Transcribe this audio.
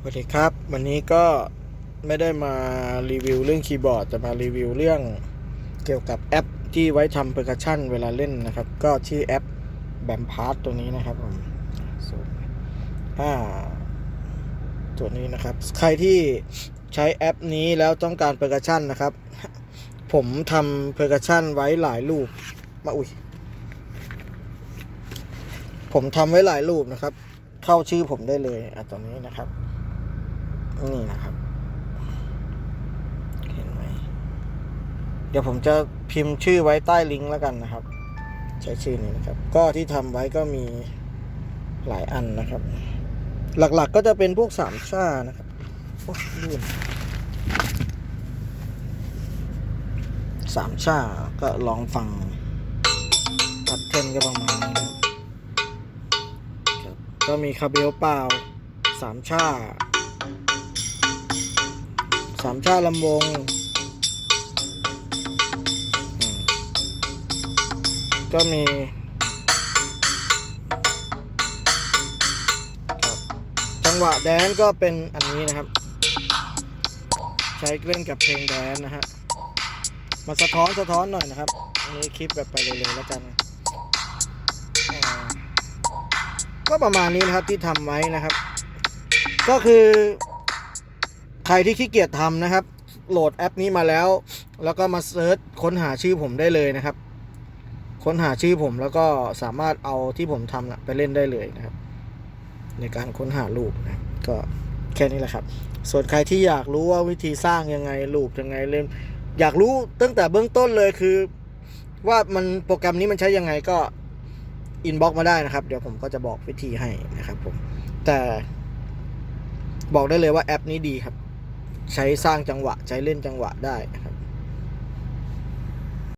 สวัสดีครับ วันนี้ก็ไม่ได้มารีวิวเรื่องคีย์บอร์ดจะมารีวิวเรื่องเกี่ยวกับแอปที่ไว้ทำเพอร์คัชชันเวลาเล่นนะครับ ก็ชื่อแอปแบมพาร์ตตัวนี้นะครับผมส่วนอ่าตัวนี้นะครับ ใครที่ใช้แอปนี้แล้วต้องการเพอร์คัชชันนะครับ ผมทำเพอร์คัชชันไว้หลายรูปมาอุ้ยผมทำไว้หลายรูปนะครับ เข้าชื่อผมได้เลยอะตัวนี้นะครับ นี่นะครับ เห็นไหม เดี๋ยวผมจะพิมพ์ชื่อไว้ใต้ลิงก์แล้วกันนะครับ ใช้ชื่อนี้นะครับ ก็ที่ทำไว้ก็มีหลายอันนะครับ หลักๆก็จะเป็นพวกสามชานะครับโอ้ลื่นสามชาก็ลองฟังตัดเทนก็ประมาณนี้นะครับครับ ก็มีคาเบลเปล่าสามชา สามชาลำวงก็มีจังหวะแดนก็เป็นอันนี้นะครับ ใช้เล่นกับเพลงแดนนะฮะมาสะท้อนสะท้อนหน่อยนะครับอันนี้คลิปแบบไปเร็วๆแล้วกันก็ประมาณนี้นะครับที่ทำไว้นะครับ ก็คือ ใครที่ขี้เกียจทำนะครับ โหลดแอปนี้มาแล้ว แล้วก็มาเซิร์ชค้นหาชื่อผมได้เลยนะครับ ค้นหาชื่อผมแล้วก็สามารถเอาที่ผมทำนะไปเล่นได้เลยนะครับ ในการค้นหารูปนะก็แค่นี้แหละครับ ส่วนใครที่อยากรู้ว่าวิธีสร้างยังไงรูปยังไงเล่น อยากรู้ตั้งแต่เบื้องต้นเลยคือ ว่ามันโปรแกรมนี้มันใช้ยังไงก็อินบ็อกมาได้นะครับ เดี๋ยวผมก็จะบอกวิธีให้นะครับผมแต่บอกได้เลยว่าแอปนี้ดีครับ ใช้สร้างจังหวะ ใช้เล่นจังหวะได้